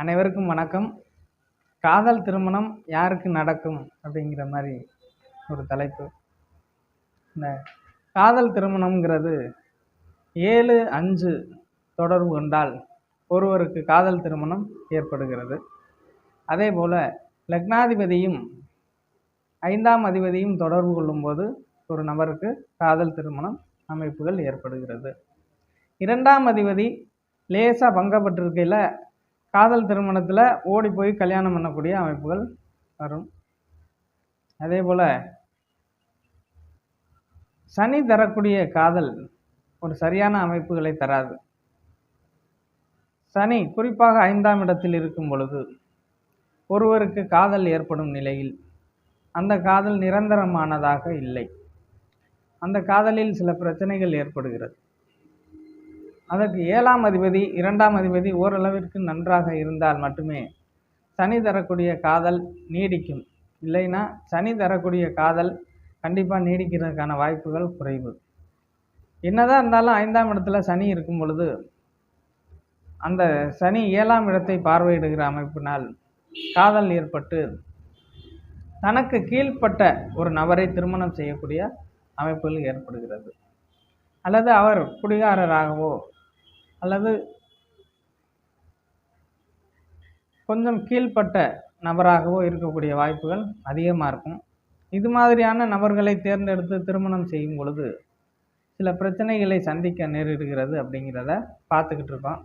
அனைவருக்கும் வணக்கம். காதல் திருமணம் யாருக்கு நடக்கும் அப்படிங்கிற மாதிரி ஒரு தலைப்பு. இந்த காதல் திருமணம்ங்கிறது ஏழு அஞ்சு தொடர்பு கொண்டால் ஒருவருக்கு காதல் திருமணம் ஏற்படுகிறது. அதே போல் லக்னாதிபதியும் ஐந்தாம் அதிபதியும் தொடர்பு கொள்ளும்போது ஒரு நபருக்கு காதல் திருமணம் அமைப்புகள் ஏற்படுகிறது. இரண்டாம் அதிபதி லேசாக பங்கப்பட்டிருக்கையில் காதல் திருமணத்தில் ஓடி போய் கல்யாணம் பண்ணக்கூடிய அமைப்புகள் வரும். அதே போல் சனி தரக்கூடிய காதல் ஒரு சரியான அமைப்புகளை தராது. சனி குறிப்பாக ஐந்தாம் இடத்தில் இருக்கும் பொழுது ஒருவருக்கு காதல் ஏற்படும் நிலையில் அந்த காதல் நிரந்தரமானதாக இல்லை. அந்த காதலில் சில பிரச்சனைகள் ஏற்படுகிறது. அதற்கு ஏழாம் அதிபதி இரண்டாம் அதிபதி ஓரளவிற்கு நன்றாக இருந்தால் மட்டுமே சனி தரக்கூடிய காதல் நீடிக்கும். இல்லைன்னா சனி தரக்கூடிய காதல் கண்டிப்பாக நீடிக்கிறதுக்கான வாய்ப்புகள் குறைவு. என்னதான் இருந்தாலும் ஐந்தாம் இடத்துல சனி இருக்கும் பொழுது அந்த சனி ஏழாம் இடத்தை பார்வையிடுகிற அமைப்பினால் காதல் ஏற்பட்டு தனக்கு கீழ்ப்பட்ட ஒரு நபரை திருமணம் செய்யக்கூடிய அமைப்புகள் ஏற்படுகிறது. அல்லது அவர் குடிகாரராகவோ அல்லது கொஞ்சம் கீழ்ப்பட்ட நபராகவோ இருக்கக்கூடிய வாய்ப்புகள் அதிகமாக இருக்கும். இது மாதிரியான நபர்களை தேர்ந்தெடுத்து திருமணம் செய்யும் பொழுது சில பிரச்சனைகளை சந்திக்க நேரிடுகிறது அப்படிங்கிறத பார்த்துக்கிட்டு இருக்கோம்.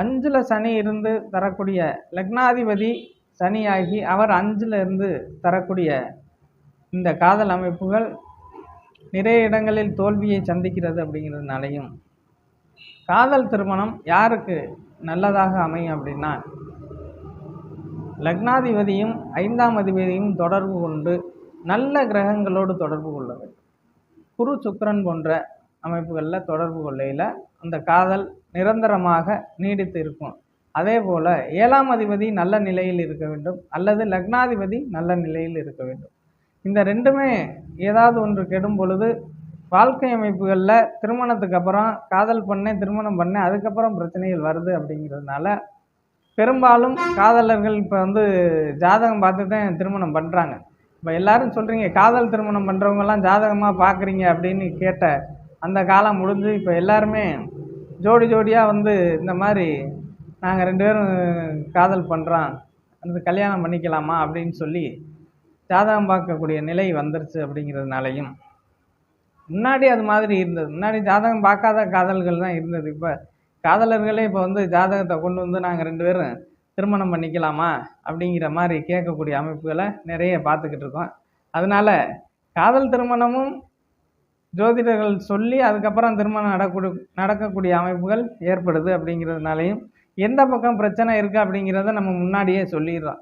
அஞ்சில் சனி இருந்து தரக்கூடிய லக்னாதிபதி சனியாகி அவர் அஞ்சில் இருந்து தரக்கூடிய இந்த காதல் அமைப்புகள் நிறைய இடங்களில் தோல்வியை சந்திக்கிறது அப்படிங்கிறதுனாலையும் காதல் திருமணம் யாருக்கு நல்லதாக அமையும் அப்படின்னா லக்னாதிபதியும் ஐந்தாம் அதிபதியும் தொடர்பு கொண்டு நல்ல கிரகங்களோடு தொடர்பு கொள்ள வேண்டும். குரு சுக்கரன் போன்ற அமைப்புகளில் தொடர்பு கொள்ளையில் அந்த காதல் நிரந்தரமாக நீடித்து இருக்கும். அதே போல் ஏழாம் அதிபதி நல்ல நிலையில் இருக்க வேண்டும் அல்லது லக்னாதிபதி நல்ல நிலையில் இருக்க வேண்டும். இந்த ரெண்டுமே ஏதாவது ஒன்று கெடும் பொழுது வாழ்க்கை அமைப்புகளில் திருமணத்துக்கு அப்புறம் காதல் பண்ணேன் திருமணம் பண்ணேன் அதுக்கப்புறம் பிரச்சனைகள் வருது அப்படிங்கிறதுனால பெரும்பாலும் காதலர்கள் இப்போ வந்து ஜாதகம் பார்த்து தான் திருமணம் பண்ணுறாங்க இப்போ எல்லாரும் சொல்கிறீங்க காதல் திருமணம் பண்ணுறவங்கலாம் ஜாதகமாக பார்க்குறீங்க அப்படின்னு கேட்ட அந்த காலம் முடிஞ்சு இப்போ எல்லாருமே ஜோடி ஜோடியாக வந்து இந்த மாதிரி நாங்கள் ரெண்டு பேரும் காதல் பண்ணுறோம் அந்த கல்யாணம் பண்ணிக்கலாமா அப்படின்னு சொல்லி ஜாதகம் பார்க்கக்கூடிய நிலை வந்துருச்சு அப்படிங்கிறதுனாலையும் முன்னாடி அது மாதிரி இருந்தது. முன்னாடி ஜாதகம் பார்க்காத காதல்கள் தான் இருந்தது. இப்போ காதலர்களே இப்போ வந்து ஜாதகத்தை கொண்டு வந்து நாங்கள் ரெண்டு பேரும் திருமணம் பண்ணிக்கலாமா அப்படிங்கிற மாதிரி கேட்கக்கூடிய அமைப்புகளை நிறைய பார்த்துக்கிட்டு இருக்கோம். அதனால் காதல் திருமணமும் ஜோதிடர்கள் சொல்லி அதுக்கப்புறம் திருமணம் நடக்கூடிய நடக்கக்கூடிய அமைப்புகள் ஏற்படுது அப்படிங்கிறதுனாலையும் எந்த பக்கம் பிரச்சனை இருக்குது அப்படிங்கிறத நம்ம முன்னாடியே சொல்லிடுறோம்.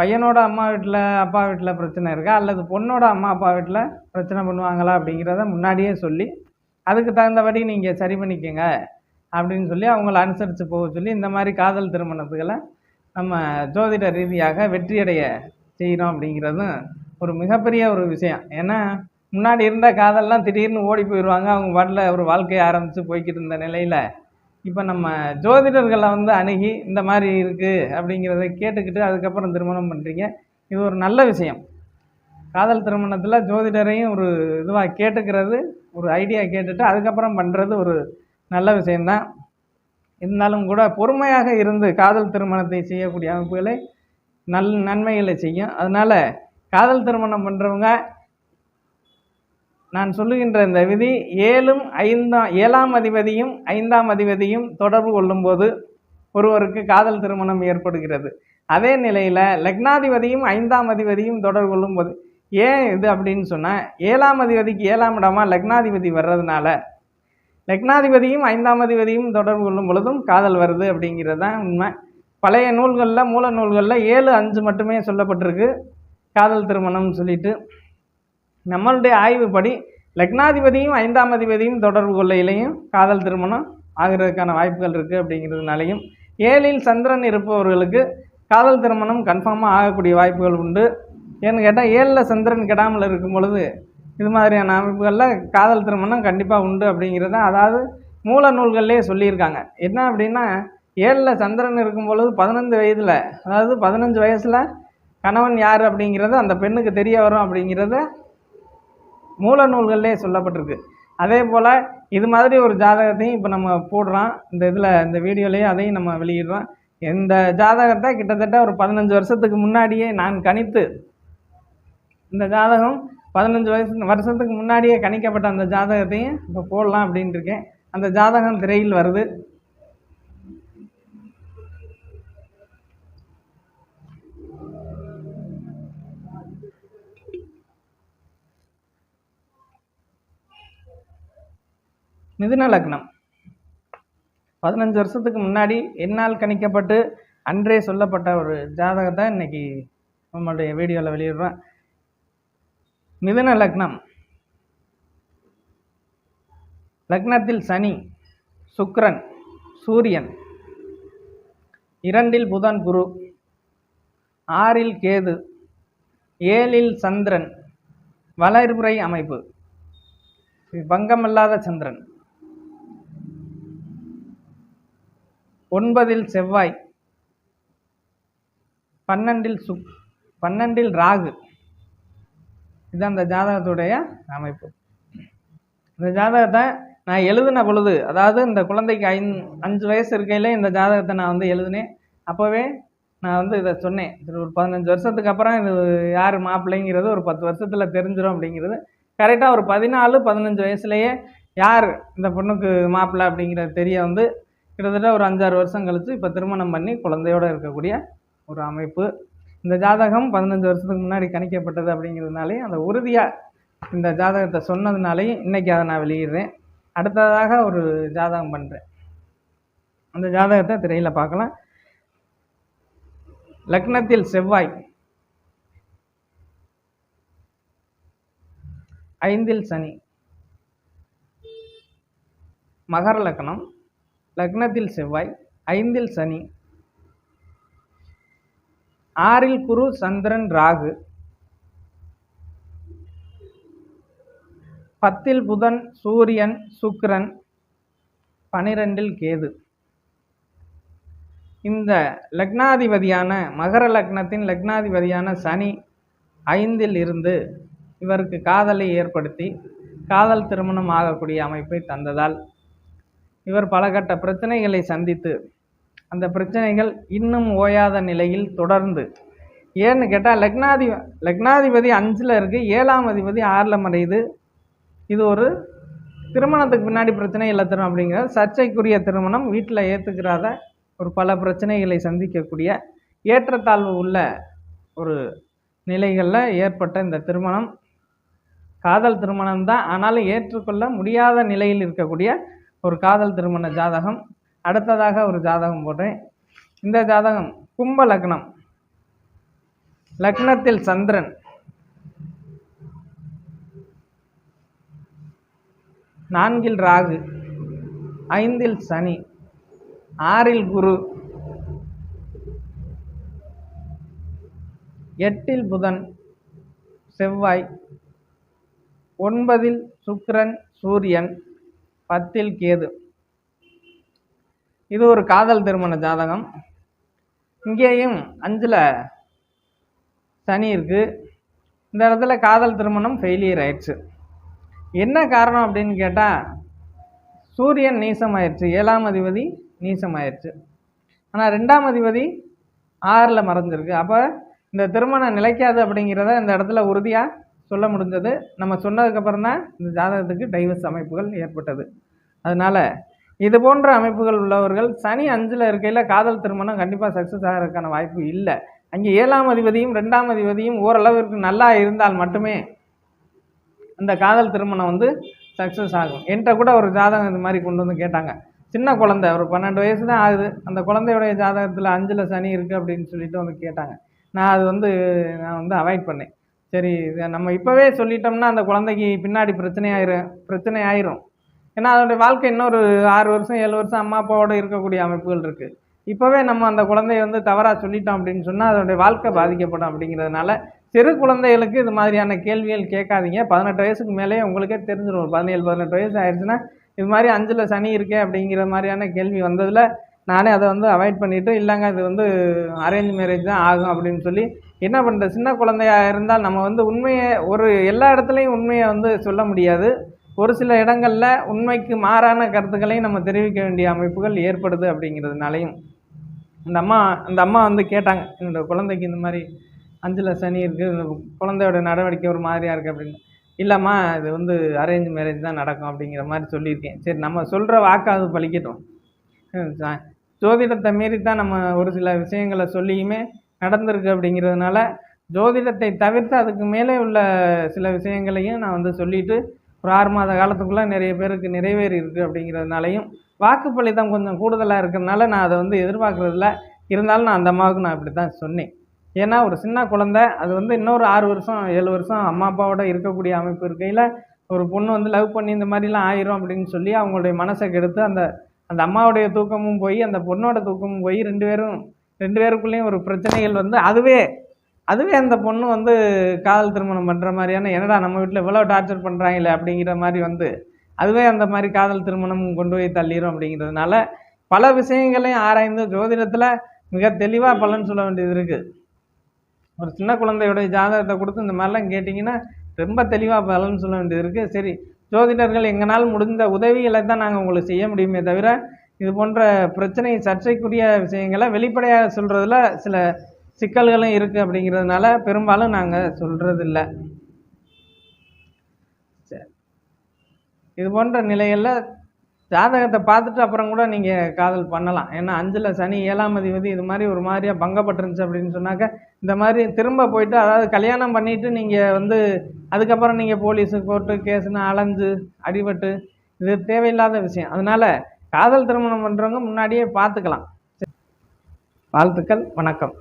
பையனோட அம்மா வீட்டில் அப்பா வீட்டில் பிரச்சனை இருக்கா? அல்லது பொண்ணோட அம்மா அப்பா வீட்டில் பிரச்சனை பண்ணுவாங்களா? அப்படிங்கிறத முன்னாடியே சொல்லி அதுக்கு தகுந்தபடி நீங்கள் சரி பண்ணிக்கோங்க அப்படின்னு சொல்லி அவங்கள அனுசரித்து போக சொல்லி இந்த மாதிரி காதல் திருமணத்துக்களை நம்ம ஜோதிட ரீதியாக வெற்றியடைய செய்கிறோம் அப்படிங்கிறதும் ஒரு மிகப்பெரிய ஒரு விஷயம். ஏன்னா முன்னாடி இருந்த காதல்லாம் திடீர்னு ஓடி போயிடுவாங்க. அவங்க பாட்டில் ஒரு வாழ்க்கையை ஆரம்பித்து போய்கிட்டு இருந்த நிலையில் இப்போ நம்ம ஜோதிடர்களை வந்து அணுகி இந்த மாதிரி இருக்குது அப்படிங்கிறத கேட்டுக்கிட்டு அதுக்கப்புறம் திருமணம் பண்ணுறீங்க இது ஒரு நல்ல விஷயம். காதல் திருமணத்தில் ஜோதிடரையும் ஒரு இதுவாக கேட்டுக்கிறது ஒரு ஐடியா கேட்டுட்டு அதுக்கப்புறம் பண்ணுறது ஒரு நல்ல விஷயந்தான் இருந்தாலும் கூட பொறுமையாக இருந்து காதல் திருமணத்தை செய்யக்கூடிய அமைப்புகளை நல் நன்மைகளை செய்யும். அதனால் காதல் திருமணம் பண்ணுறவங்க நான் சொல்லுகின்ற இந்த விதி ஏழும் ஐந்தாம் ஏழாம் அதிபதியும் ஐந்தாம் அதிபதியும் தொடர்பு கொள்ளும்போது ஒருவருக்கு காதல் திருமணம் ஏற்படுகிறது. அதே நிலையில் லக்னாதிபதியும் ஐந்தாம் அதிபதியும் தொடர்பு கொள்ளும்போது ஏன் இது அப்படின்னு சொன்னால் ஏழாம் அதிபதிக்கு ஏழாம் இடமா லக்னாதிபதி வர்றதுனால லக்னாதிபதியும் ஐந்தாம் அதிபதியும் தொடர்பு கொள்ளும் பொழுதும் காதல் வருது அப்படிங்கிறது தான் உண்மை. பழைய நூல்களில் மூல நூல்களில் ஏழு அஞ்சு மட்டுமே சொல்லப்பட்டிருக்கு. காதல் திருமணம்னு சொல்லிட்டு நம்மளுடைய ஆய்வுப்படி லக்னாதிபதியும் ஐந்தாம் அதிபதியும் தொடர்பு கொள்ளையிலையும் காதல் திருமணம் ஆகிறதுக்கான வாய்ப்புகள் இருக்குது அப்படிங்கிறதுனாலையும் ஏழில் சந்திரன் இருப்பவர்களுக்கு காதல் திருமணம் கன்ஃபார்மாக ஆகக்கூடிய வாய்ப்புகள் உண்டு. ஏன்னு கேட்டால் ஏழில் சந்திரன் கெடாமல் இருக்கும் பொழுது இது மாதிரியான அமைப்புகளில் காதல் திருமணம் கண்டிப்பாக உண்டு அப்படிங்கிறத அதாவது மூல நூல்கள்லேயே சொல்லியிருக்காங்க. என்ன அப்படின்னா ஏழில் சந்திரன் இருக்கும் பொழுது பதினஞ்சு வயதில் அதாவது பதினஞ்சு வயசில் கணவன் யார் அப்படிங்கிறது அந்த பெண்ணுக்கு தெரிய வரும் அப்படிங்கிறத மூல நூல்கள்லே சொல்லப்பட்டிருக்கு. அதே போல் இது மாதிரி ஒரு ஜாதகத்தையும் இப்போ நம்ம போடுறோம். இந்த இதில் இந்த வீடியோலேயே அதையும் நம்ம வெளியிடுறோம். இந்த ஜாதகத்தை கிட்டத்தட்ட ஒரு பதினஞ்சு வருஷத்துக்கு முன்னாடியே நான் கணித்து இந்த ஜாதகம் பதினஞ்சு வயசு வருஷத்துக்கு முன்னாடியே கணிக்கப்பட்ட அந்த ஜாதகத்தையும் இப்போ போடலாம் அப்படின்ட்டு இருக்கேன். அந்த ஜாதகம் திரையில் வருது. மிதுன லக்னம். பதினஞ்சு வருஷத்துக்கு முன்னாடி என்னால் கணிக்கப்பட்டு அன்றே சொல்லப்பட்ட ஒரு ஜாதகத்தை இன்னைக்கு நம்மளுடைய வீடியோவில் வெளியிடுறோம் மிதுன லக்னம். லக்னத்தில் சனி சுக்ரன் சூரியன். இரண்டில் புதன் குரு. ஆறில் கேது. ஏழில் சந்திரன். வளர்புரை அமைப்பு. இது பங்கமில்லாத சந்திரன். ஒன்பதில் செவ்வாய் பன்னெண்டில் சுக் பன்னெண்டில் ராகு. இது அந்த ஜாதகத்துடைய அமைப்பு. இந்த ஜாதகத்தை நான் எழுதின பொழுது அதாவது இந்த குழந்தைக்கு ஐந் அஞ்சு வயசு இருக்கையில் இந்த ஜாதகத்தை நான் வந்து எழுதினேன். அப்போவே நான் வந்து இதை சொன்னேன். ஒரு பதினஞ்சு வருஷத்துக்கு அப்புறம் இது யார் மாப்பிள்ளைங்கிறது ஒரு பத்து வருஷத்தில் தெரிஞ்சிடும் அப்படிங்கிறது. கரெக்டாக ஒரு பதினாலு பதினஞ்சு வயசுலேயே யார் இந்த பொண்ணுக்கு மாப்பிள்ளை அப்படிங்கிறது தெரிய வந்து கிட்டத்தட்ட ஒரு அஞ்சாறு வருஷம் கழித்து இப்போ திருமணம் பண்ணி குழந்தையோட இருக்கக்கூடிய ஒரு அமைப்பு. இந்த ஜாதகம் பதினஞ்சு வருஷத்துக்கு முன்னாடி கணிக்கப்பட்டது அப்படிங்கிறதுனாலே அந்த உறுதியாக இந்த ஜாதகத்தை சொன்னதுனாலையும் இன்றைக்கி அதை நான் வெளியிடுறேன். அடுத்ததாக ஒரு ஜாதகம் பண்ணுறேன் அந்த ஜாதகத்தை திரையில் பார்க்கலாம். லக்னத்தில் செவ்வாய். ஐந்தில் சனி. மகர லக்னம். லக்னத்தில் செவ்வாய் ஐந்தில் சனி. ஆறில் குரு சந்திரன் ராகு. பத்தில் புதன் சூரியன் சுக்கிரன் பனிரெண்டில் கேது. இந்த லக்னாதிபதியான மகர லக்னத்தின் லக்னாதிபதியான சனி ஐந்தில் இருந்து இவருக்கு காதலை ஏற்படுத்தி காதல் திருமணம் ஆகக்கூடிய அமைப்பை தந்ததால் இவர் பல கட்ட பிரச்சனைகளை சந்தித்து அந்த பிரச்சனைகள் இன்னும் ஓயாத நிலையில் தொடர்ந்து. ஏன்னு கேட்டால் லக்னாதி லக்னாதிபதி அஞ்சில் இருக்குது ஏழாம் அதிபதி ஆறில் மறையுது. இது ஒரு திருமணத்துக்கு பின்னாடி பிரச்சனை இல்லை தரும் அப்படிங்கிற சர்ச்சைக்குரிய திருமணம். வீட்டில் ஏற்றுக்கிறாத ஒரு பல பிரச்சனைகளை சந்திக்கக்கூடிய ஏற்றத்தாழ்வு உள்ள ஒரு நிலைகளில் ஏற்பட்ட இந்த திருமணம். காதல் திருமணம் தான் ஆனாலும் ஏற்றுக்கொள்ள முடியாத நிலையில் இருக்கக்கூடிய ஒரு காதல் திருமண ஜாதகம் அடுத்ததாக ஒரு ஜாதகம் போடுறேன் இந்த ஜாதகம் கும்ப லக்னம். லக்னத்தில் சந்திரன். நான்கில் ராகு. ஐந்தில் சனி. ஆறில் குரு. எட்டில் புதன். செவ்வாய். ஒன்பதில் சுக்கிரன் சூரியன். பத்தில் கேது. இது ஒரு காதல் திருமண ஜாதகம். இங்கேயும் அஞ்சில் சனி இருக்குது இந்த இடத்துல காதல் திருமணம் ஃபெயிலியர் ஆயிடுச்சு. என்ன காரணம் அப்படின்னு கேட்டால் சூரியன் நீசமாயிருச்சு. ஏழாம் அதிபதி நீசமாயிருச்சு. ஆனால் ரெண்டாம் அதிபதி ஆறில் மறைஞ்சிருக்கு. அப்போ இந்த திருமணம் நிலைக்காது அப்படிங்கிறத இந்த இடத்துல உறுதியாக சொல்ல முடிஞ்சது. நம்ம சொன்னதுக்கப்புறம் தான் இந்த ஜாதகத்துக்கு டைவர்ஸ் அமைப்புகள் ஏற்பட்டது. அதனால் இது போன்ற அமைப்புகள் உள்ளவர்கள் சனி அஞ்சில் இருக்கையில் காதல் திருமணம் கண்டிப்பாக சக்ஸஸ் ஆகிறதுக்கான வாய்ப்பு இல்லை. அங்கே ஏழாம் அதிபதியும் ரெண்டாம் அதிபதியும் ஓரளவிற்கு நல்லா இருந்தால் மட்டுமே அந்த காதல் திருமணம் வந்து சக்ஸஸ் ஆகும். என்கிட்ட கூட ஒரு ஜாதகம் இது மாதிரி கொண்டு வந்து கேட்டாங்க. சின்ன குழந்தை ஒரு பன்னெண்டு வயசு தான் ஆகுது. அந்த குழந்தையுடைய ஜாதகத்தில் அஞ்சில் சனி இருக்குது அப்படின்னு சொல்லிட்டு வந்து கேட்டாங்க. நான் அது வந்து நான் வந்து அவாய்ட் பண்ணேன். சரி இதை நம்ம இப்போவே சொல்லிட்டோம்னா அந்த குழந்தைக்கு பின்னாடி பிரச்சனை ஆயிரும் பிரச்சனை ஆயிரும் ஏன்னா அதோடைய வாழ்க்கை இன்னொரு ஆறு வருஷம் ஏழு வருஷம் அம்மா அப்பாவோட இருக்கக்கூடிய அமைப்புகள் இருக்குது இப்போவே நம்ம அந்த குழந்தைய வந்து தவறாக சொல்லிட்டோம் அப்படின்னு சொன்னால் அதனுடைய வாழ்க்கை பாதிக்கப்படும் அப்படிங்கிறதுனால சிறு குழந்தைகளுக்கு இது மாதிரியான கேள்விகள் கேட்காதீங்க. பதினெட்டு வயசுக்கு மேலேயே உங்களுக்கே தெரிஞ்சிடும் ஒரு பதினேழு பதினெட்டு வயசு ஆயிடுச்சுன்னா இது மாதிரி அஞ்சில் சனி இருக்கே அப்படிங்கிற மாதிரியான கேள்வி வந்ததில் நானே அதை வந்து அவாய்ட் பண்ணிவிட்டு இல்லைங்க இது வந்து அரேஞ்ச் மேரேஜ் தான் ஆகும் அப்படின்னு சொல்லி என்ன பண்ணுறது சின்ன குழந்தையா இருந்தால் நம்ம வந்து உண்மையை ஒரு எல்லா இடத்துலையும் உண்மையை வந்து சொல்ல முடியாது. ஒரு சில இடங்களில் உண்மைக்கு மாறான கருத்துக்களையும் நம்ம தெரிவிக்க வேண்டிய அமைப்புகள் ஏற்படுது அப்படிங்கிறதுனாலையும். அந்த அம்மா அந்த அம்மா வந்து கேட்டாங்க என்னோட குழந்தைக்கு இந்த மாதிரி அஞ்சில் சனி இருக்குது இந்த குழந்தையோட நடவடிக்கை ஒரு மாதிரியாக இருக்குது அப்படின்னு. இல்லைம்மா இது வந்து அரேஞ்ச் மேரேஜ் தான் நடக்கும் அப்படிங்கிற மாதிரி சொல்லியிருக்கேன். சரி நம்ம சொல்கிற வாக்காவது பழிக்கட்டும். ஜோதிடத்தை மீறி தான் நம்ம ஒரு சில விஷயங்களை சொல்லியுமே நடந்திருக்கு அப்படிங்கிறதுனால ஜோதிடத்தை தவிர்த்து அதுக்கு மேலே உள்ள சில விஷயங்களையும் நான் வந்து சொல்லிட்டு ஒரு ஆறு மாத காலத்துக்குள்ளே நிறைய பேருக்கு நிறைவேறி இருக்குது அப்படிங்கிறதுனாலையும் வாக்கு பலிதம் கொஞ்சம் கூடுதலாக இருக்கிறதுனால நான் அதை வந்து எதிர்பார்க்குறதில்ல. இருந்தாலும் நான் அந்த அம்மாவுக்கு நான் இப்படி தான் சொன்னேன். ஏன்னா ஒரு சின்ன குழந்தை அது வந்து இன்னொரு ஆறு வருஷம் ஏழு வருஷம் அம்மா அப்பாவோட இருக்கக்கூடிய அமைப்பு இருக்கையில் ஒரு பொண்ணு வந்து லவ் பண்ணி இந்த மாதிரிலாம் ஆயிரும் அப்படின்னு சொல்லி அவங்களுடைய மனசை கெடுத்து அந்த அந்த அம்மாவுடைய தூக்கமும் போய் அந்த பொண்ணோட தூக்கமும் போய் ரெண்டு பேரும் ரெண்டு பேருக்குள்ளேயும் ஒரு பிரச்சனைகள் வந்து அதுவே அதுவே அந்த பொண்ணு வந்து காதல் திருமணம் பண்ணுற மாதிரியான என்னடா நம்ம வீட்டில் இவ்வளோ டார்ச்சர் பண்ணுறாங்களே அப்படிங்கிற மாதிரி வந்து அதுவே அந்த மாதிரி காதல் திருமணம் கொண்டு போய் தள்ளிடும் அப்படிங்கிறதுனால பல விஷயங்களையும் ஆராய்ந்து ஜோதிடத்தில் மிக தெளிவாக பலன் சொல்ல வேண்டியது இருக்குது ஒரு சின்ன குழந்தையுடைய ஜாதகத்தை கொடுத்து இந்த மாதிரிலாம் கேட்டிங்கன்னா ரொம்ப தெளிவாக பலன் சொல்ல வேண்டியது இருக்குது சரி ஜோதிடர்கள் எங்களால் முடிந்த உதவிகளை தான் நாங்கள் உங்களுக்கு செய்ய முடியுமே தவிர இது போன்ற பிரச்சனை சர்ச்சைக்குரிய விஷயங்களை வெளிப்படையாக சொல்கிறதுல சில சிக்கல்களும் இருக்குது அப்படிங்கிறதுனால பெரும்பாலும் நாங்கள் சொல்கிறதில்ல இது போன்ற நிலைகளில் ஜாதகத்தை பார்த்துட்டு அப்புறம் கூட நீங்கள் காதல் பண்ணலாம். ஏன்னா அஞ்சில் சனி ஏழாம் அதிபதி இது மாதிரி ஒரு மாதிரியாக பங்கப்பட்டிருந்துச்சு அப்படின்னு சொன்னாக்க இந்த மாதிரி திரும்ப போயிட்டு அதாவது கல்யாணம் பண்ணிவிட்டு நீங்கள் வந்து அதுக்கப்புறம் நீங்கள் போலீஸு கோர்ட்டு கேஸுன்னு அலைஞ்சு அடிபட்டு இது தேவையில்லாத விஷயம். அதனால் காதல் திருமணம் பண்ணுறவங்க முன்னாடியே பார்த்துக்கலாம். வாழ்த்துக்கள் வணக்கம்.